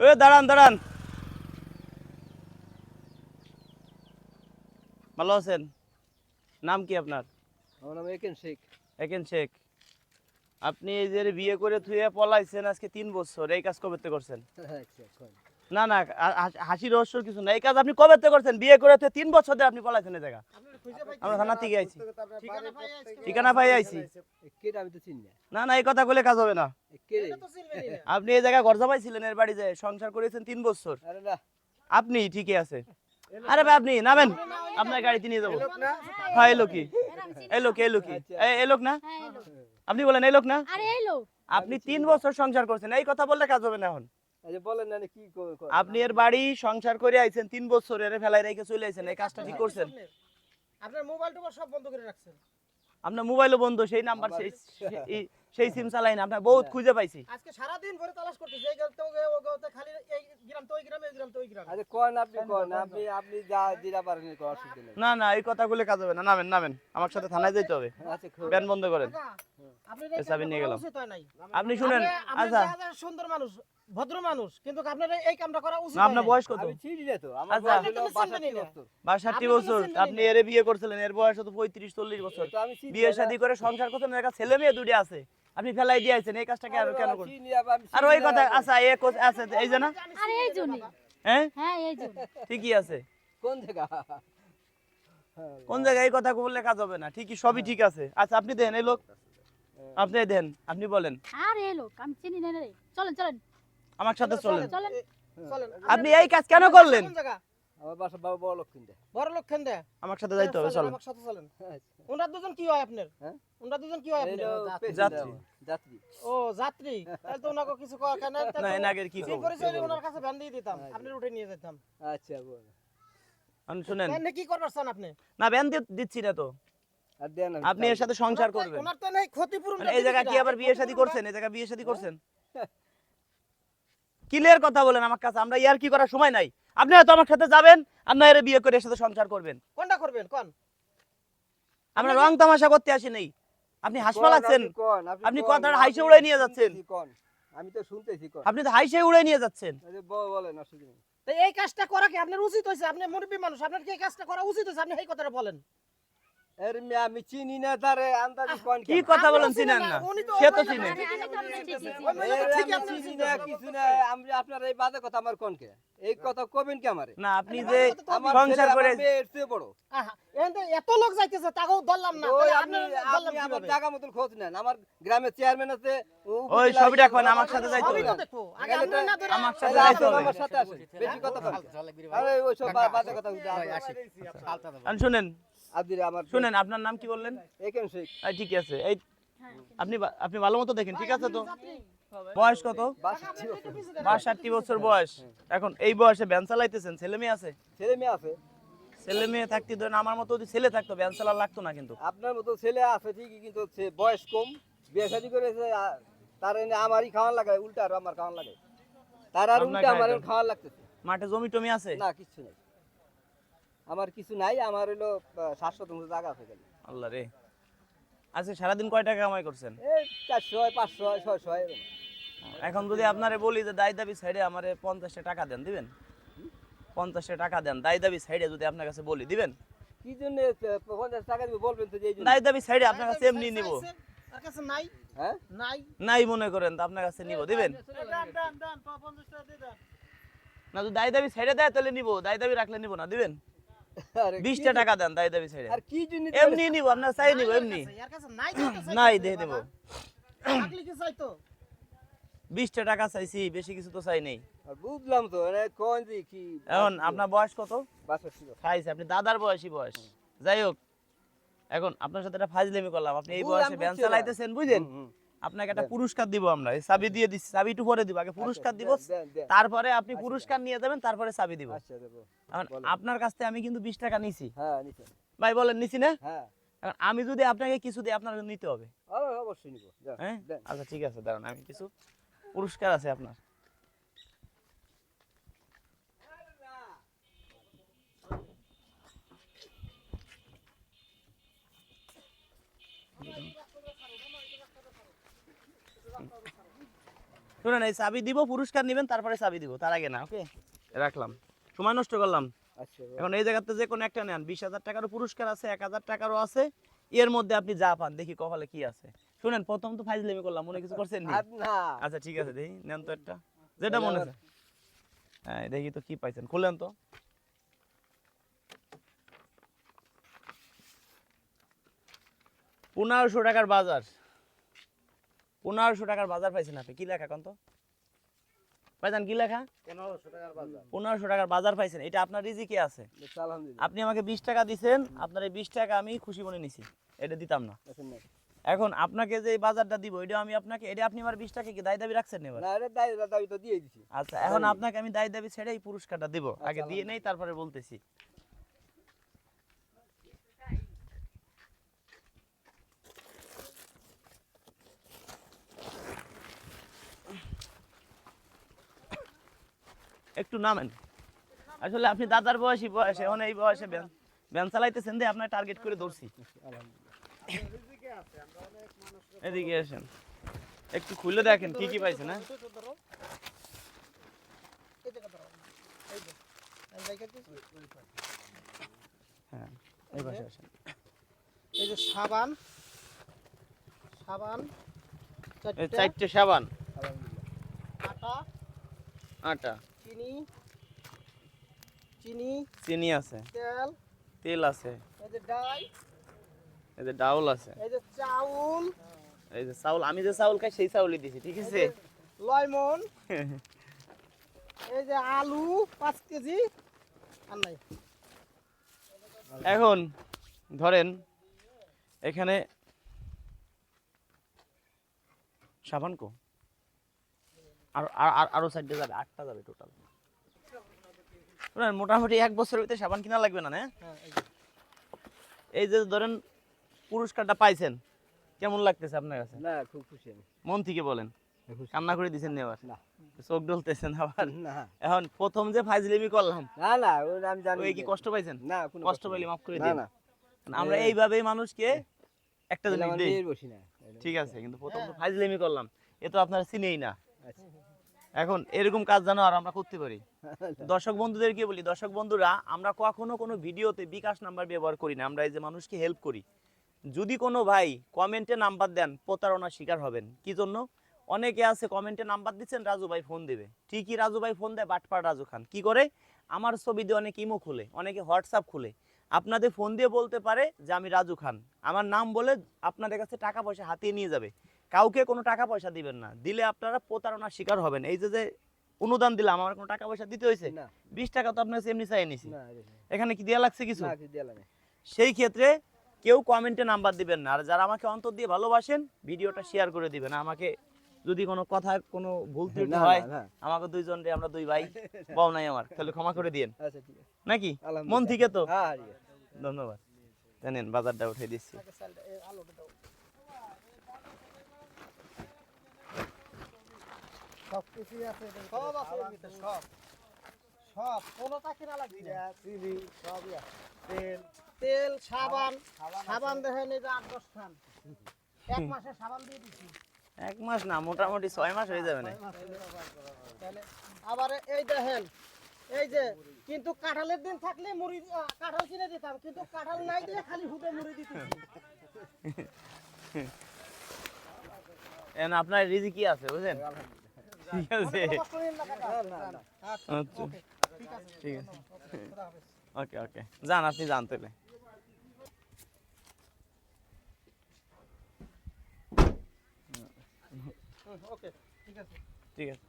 এ দাঁড়ান দাঁড়ান। ভালো আছেন? নাম কি আপনার? আমার নাম একেন শেখ। একেন শেখ। আপনি এই যে বিয়ে করে থুয়ে পলাইছেন আজকে তিন বছর এই কাজ কবে করছেন? কোন না না হাসি রহস্য কিছু না এই কাজ আপনি কবে করছেন? বিয়ে করে তিন বছর ধরে আপনি পলাইছেন এই জায়গা। আমরা থানা থেকে আইছি। ঠিকানা পাই আইছি। না না এই কথা বলে কাজ হবে না। আপনি এই জায়গায় ঘর জামাইছিলেন এর বাড়ি যায় সংসার করেছেন তিন বছর। আরে না আপনি ঠিকই আছে। আরে ভাই আপনি নামেন। আপনার গাড়িতে নিয়ে যাব। হ্যাঁ এই লোকই। এই লোক এই লোকই। এই- এই লোক না? হ্যাঁ। আপনি বলেন এই লোক না? আপনি তিন বছর সংসার করছেন। এই কথা বললে কাজ হবে না এখন। আচ্ছা বলেন না কি ক- ক- আপনি এর বাড়ি সংসার করে আইছেন তিন বছর এর ফেলাই রেখে চলে আইছেন এই কাজটা ঠিক করছেন? আপনার মোবাইল টোবাইল সব বন্ধ করে রাখছেন। আপনার মোবাইলও বন্ধ সেই নাম্বার সেই সেই- সিম চালাই না আপনার বহুত খুঁজে পাইছি। আজকে সারা দিন ভরে তালাশ করতেছি এই গ্রাম তো ওই গ্রাম, তো খালি এই গ্রাম তো ওই গ্রামে ওই গ্রাম তো ওই গ্রামে। আচ্ছা কোন আপনি কোন আপনি আপনি যা দিরা পারেন কোনো অসুবিধা নেই না না এই কথাগুলো কাজ হবে না নামেন নামেন আমার সাথে থানায় যেতে হবে। আচ্ছা ব্যান বন্ধ করেন। চাবি নিয়ে গেলাম। উচিত হয় নাই। আপনি শুনেন আচ্ছা। সুন্দর মানুষ ভদ্র মানুষ কিন্তু আপনার এই কামটা করা উচিত আপনার বয়স কত? আমি চিনি না তো আমার আচ্ছা। বয়স হলো আপনি তো চিনবেনই 62 না। বছর। বাষট্টি বছর। আপনি এর বিয়ে করছিলেন এর বয়স তো পঁয়ত্রিশ চল্লিশ বছর। বিয়ে। শাদী করে সংসার করছেন এর ছেলে মেয়ে দুটি আছে। আপনি ফেলাই দিয়ে আইছেন এই কাজটা কেন আরে কেন করছেন? আর ওই কথা আচ্ছা এ আছে এই যে না? আরে এই জন্যই হ্যাঁ? হ্যাঁ এই জন্য। ঠিকই আছে। কোন জায়গা? কোন জায়গায় এই কথা বললে কাজ হবে না ঠিকই সবই ঠিক আছে। আচ্ছা আপনি দেন এই লোক আপনি দেন আপনি বলেন। আরে এলো আমি চিনি না রে। চলেন চলেন। আমার সাথে চলেন চলেন। চলেন। আপনি এই কাজ কেন করলেন? আমার বাসা বাবা বড় লক্ষ্মীন্দা বড় লোক খেন দেয় আমার সাথে যাইতে হবে চলেন আমার সাথে চলেন। আচ্ছা। ওনারা দুজন কি হয় আপনার? হ্যাঁ? ওনারা দুজন কি হয় আপনার? যাত্রী। যাত্রী। ও যাত্রী? তাহলে তো ওনাকে কিছু করার কেন? না এনাগের কি করব? পরিচয় ওনার কাছে ভ্যান দিয়ে দিতাম আপনি উঠে নিয়ে যেতাম। আচ্ছা বল। আপনি শুনেন। কি করবার চান আপনি? না ব্যান দিচ্ছি না তো। আপনি এর সাথে সংসার করবেন। ওনার তো নেই ক্ষতিপূরণ মানে এই জায়গা কি আবার বিয়ে শাদী করছেন? এই জায়গা বিয়ে শাদী করছেন? ক্লিয়ার কথা বলেন আমার কাছে আমরা ইয়ার কি করার সময় নাই। আপনি হয়তো আমার সাথে যাবেন আর না এর বিয়ে করে এর সাথে সংসার করবেন। কোনটা করবেন? কোন? আমরা রং তামাশা করতে আসি নাই। আপনি হাসপালাচ্ছেন কোন, কোন, আপনি কথাটা হাইসে উড়াই নিয়ে যাচ্ছেন। আমি তো শুনতেছি কোন? আপনি তো হাইসে উড়ে নিয়ে যাচ্ছেন। বলেন অসুবিধা এই কাজটা করা কি? আপনার উচিত হয়েছে? আপনি মুরব্বী মানুষ আপনার কি এই কাজটা করা উচিত হয়েছে? আপনি এই কথাটা বলেন। আরে মেয়ে, আমি চিনি না তারে আন্দাজি কোন কি কথা বলেন চিনেন চিনেন না, না উনি তো সে তো চিনে ঠিকই আরে, আমি তো আপনার চিনতেছে। ঠিকই ওই মহিলা এরে ঠিকই আমি আপনার চিনি না, কিছু না, আমি আপনার এই বাজে কথা আমার কোন কে? এই কথা কবেন কি আমারে? না আপনি যে বাবা, তো আমার সংসার করে আমার মেয়ে এর চেয়ে বড়। আহা, এখান থেকে এত লোক যাইতেছে তাকেও ধরলাম না আপনি আপনি আমার জায়গা মতন খোঁজ নেন। আমার গ্রামের চেয়ারম্যান আছে ওই ছবি ইয়ে আমার সাথে আমার সাথে তাহলে যাইতে আসুন, হবে। আমার সাথে আসুন। বেশি কথা বলেন। আরে ওই সব বাজে কথা উঠে আসে। আপনি শুনেন আব্দুল আমার শুনেন আপনার নাম কি বললেন? শেখ। ঠিক আছে। এই হ্যাঁ আপনি আপনি ভালো মতো দেখেন ঠিক আছে তো? বয়স কত? বাষট্টি বছর। বয়স। এখন এই বয়সে ভ্যান চালাইতেছেন ছেলে মেয়ে আছে? ছেলে মেয়ে আছে। ছেলে মেয়ে থাকতে ধরেন আমার মতো যদি ছেলে থাকতো ভ্যান চালা লাগতো না কিন্তু। আপনার মতো ছেলে আছে ঠিকই কিন্তু বয়স কম। বিয়ে শাদী করেছে তার এনে আমারই খাওয়ান লাগে উল্টা আর আমার খাওয়ান লাগে তার আর উল্টা আমার। খাওয়ান লাগতেছে। মাঠে জমি টমি আছে? না কিছু নাই। আমার কিছু নাই আমার হলো সাত শতাংশ জায়গা আছে খালি আল্লাহ রে। আচ্ছা সারাদিন কয় টাকা কামাই করছেন? এই চারশো পাঁচশো ছয়শো। এখন যদি আপনারে বলি যে দায় দাবি সাইডে আমার পঞ্চাশটা টাকা দেন দিবেন? পঞ্চাশটা টাকা দেন দায় দাবি সাইডে যদি আপনার কাছে বলি দিবেন? কি জন্য পঞ্চাশ টাকা দিবে বলবেন তো যে এই জন্য। দাবি সাইডে আপনার কাছে এমনি নিব। কাছে নাই। হ্যাঁ? নাই। নাই মনে করেন তো আপনার কাছে নিব দিবেন? ডান ডান ডান পঞ্চাশ টাকা দিয়ে দেন না যদি দায় দাবি সাইডে দেয় তাহলে নিব দায় দাবি রাখলে নিব না দিবেন? বিশটা টাকা দেন দায় দাবি সাইডে আর কি জন্য এমনি নিব আপনার চাই নিব এমনি। এর কাছে নাই তো তো নাই দিয়ে দেব বিশটা টাকা চাইছি বেশি কিছু তো চাই নেই। আর বুঝলাম তো কোন যে কি এখন আপনার বয়স কত? বাষট্টি। খাইছে আপনি দাদার বয়সী বয়স। যাই হোক এখন আপনার সাথে একটা ফাজলামি করলাম। আপনি এই বয়সে ভ্যান বুঝছি চালাইতেছেন হুম। আপনাকে একটা পুরস্কার দিব আমরা। চাবি দিয়ে দিচ্ছি চাবি একটু পরে দিব আগে পুরস্কার দিব। তারপরে আপনি পুরস্কার নিয়ে যাবেন তারপরে চাবি দিব। আচ্ছা এখন আপনার কাছ থেকে আমি কিন্তু বিশ টাকা নিছি। হ্যাঁ ভাই বলেন নিছি না? হ্যাঁ। এখন আমি যদি আপনাকে কিছু দিই আপনার নিতে হবে। অবশ্যই নিব। হ্যাঁ? আচ্ছা ঠিক আছে দাঁড়ান আমি কিছু পুরস্কার আছে আপনার। শুনেন এই চাবি দিব পুরস্কার নেবেন তারপরে চাবি দিব তার আগে না ওকে? রাখলাম। সময় নষ্ট করলাম। আচ্ছা এখন এই জায়গাতে যে কোনো একটা নেন বিশ হাজার টাকারও পুরস্কার আছে এক হাজার টাকারও আছে এর মধ্যে আপনি যা পান দেখি কপালে কি আছে। শুনেন প্রথম তো ফাইজলেমি করলাম মনে কিছু করছেন না? আচ্ছা ঠিক আছে দেখি নেন তো একটা। যেটা মনে আছে। হ্যাঁ দেখি তো কি পাইছেন খুললেন তো। পনেরোশো টাকার বাজার। পনেরোশো টাকার বাজার পাইছেন আপনি? কি লেখা কন তো পাইছেন কি লেখা? পনেরোশো টাকার বাজার। পাইছেন। এটা আপনার রিজিকে আছে। আপনি আমাকে বিশ টাকা দিছেন আপনার এই বিশ টাকা আমি খুশি মনে নিছি। এটা দিতাম না। আচ্ছা, এখন আপনাকে যে বাজারটা দিব এটা আমি আপনাকে এটা আপনি আমার বিশ টাকা কি দায় দাবি রাখছেন এবার? না এটা দায় দাবি তো দিয়ে দিছি। আচ্ছা এখন আপনাকে আমি দায় দাবি ছেড়ে এই পুরস্কারটা দিব। আগে দিয়ে নেই তারপরে বলতেছি। একটু নামেন। আসলে আপনি দাদার বয়সী বয়সে এখন এই বয়সে ব্যান চালাইতেছেন দিয়ে আপনার টার্গেট করে ধরছি। এদিকে আসেন। একটু খুলে দেখেন কি কি পাইছেন হ্যাঁ। হ্যাঁ এই পাশে আসেন। এই যে সাবান সাবান চারটে সাবান। আটা। আটা। চিনি চিনি চিনি আছে। তেল। তেল আছে। এই যে ডাই এই যে ডাউল আছে। এই যে চাউল। এই যে চাউল আমি যে চাউল খাই সেই চাউলই দিছি ঠিক আছে? লয়মন। এই যে আলু পাঁচ কেজি। আর নাই। এখন ধরেন এখানে সাবান কো। আর সাইডে যাবে আটটা যাবে টোটাল মোটামুটি এক বছরের ভিতরে সাবান কিনা লাগবে না হ্যাঁ এই যে। ধরেন পুরস্কারটা পাইছেন কেমন লাগতেছে আপনার কাছে? না খুব খুশি আমি। মন থেকে বলেন। কান্না করে দিছেন নি আবার? না। চোখ ডলতেছেন আবার? না। এখন প্রথম যে ফাইজলিমি করলাম। না না আমি জানি ওই কি কষ্ট পাইছেন? না কোনো কষ্ট পাইলে মাফ করে দিন। না। আমরা এইভাবেই মানুষকে একটা তাহলে জিনিস দেই। ঠিক আছে কিন্তু প্রথম তো ফাইজলিমি করলাম। এ তো আপনারা চিনেই না। এখন এরকম কাজ জানো আর আমরা করতে পারি। দর্শক বন্ধুদেরকে বলি? দর্শক বন্ধুরা আমরা কখনো কোনো ভিডিওতে বিকাশ নাম্বার ব্যবহার করি না। আমরা এই যে মানুষকে হেল্প করি। যদি কোনো ভাই কমেন্টে নাম্বার দেন প্রতারণার শিকার হবেন। কি জন্য? অনেকে আছে কমেন্টে নাম্বার দিচ্ছেন রাজু ভাই ফোন দেবে। ঠিকই রাজু ভাই ফোন দেয় বাটপাড় রাজু খান। কি করে? আমার ছবি দিয়ে অনেকে ইমো খুলে অনেকে হোয়াটসঅ্যাপ খুলে। আপনাদের ফোন দিয়ে বলতে পারে যে আমি রাজু খান। আমার নাম বলে আপনাদের কাছে টাকা পয়সা হাতিয়ে নিয়ে যাবে। কাউকে কোনো টাকা পয়সা দিবেন না। দিলে আপনারা প্রতারণার শিকার হবেন। এই যে যে অনুদান দিলাম আমার কোনো টাকা পয়সা দিতে হয়েছে? বিশ টাকা তো আপনার এমনি চাই নিছি। এখানে কি দেওয়া লাগছে কিছু? সেই ক্ষেত্রে কেউ কমেন্টে নাম্বার দিবেন না। আর যারা আমাকে অন্তর দিয়ে ভালোবাসেন ভিডিওটা শেয়ার করে দিবেন। আমাকে যদি কোনো কথা কোনো ভুল ত্রুটি হয়। আমাকে দুইজন রে আমরা দুই ভাই পাও নাই আমার। তাহলে ক্ষমা করে দিয়েন। আচ্ছা নাকি? মন থেকে তো? হ্যাঁ ধন্যবাদ। জানেন বাজারটা উঠে দিচ্ছি আগে চালটা, এই আলুটা দাও। সব কিছুই আছে সব আছে ভিতরে, সব। সব কোনোটা কিনা লাগবে না। তেল তেল সাবান। সাবান দেখেন এই যে আট দশ খান। এক মাসে সাবান দিয়ে দিচ্ছি এক মাস না মোটামুটি ছয় মাস হয়ে যাবে না। আবার এই দেখেন এই যে কিন্তু কাঁঠালের দিন থাকলে মুড়ি কাঁঠাল কিনে দিতাম কিন্তু কাঁঠাল নাই দিয়ে খালি হুদে মুড়ি এখন আপনার রিজি কি আছে বুঝলেন? ঠিক আছে। আচ্ছা, আচ্ছা। ওকে, ঠিক আছে। ঠিক আছে। ওকে ওকে। যান আপনি যান তাহলে। ঠিক আছে। ঠিক আছে।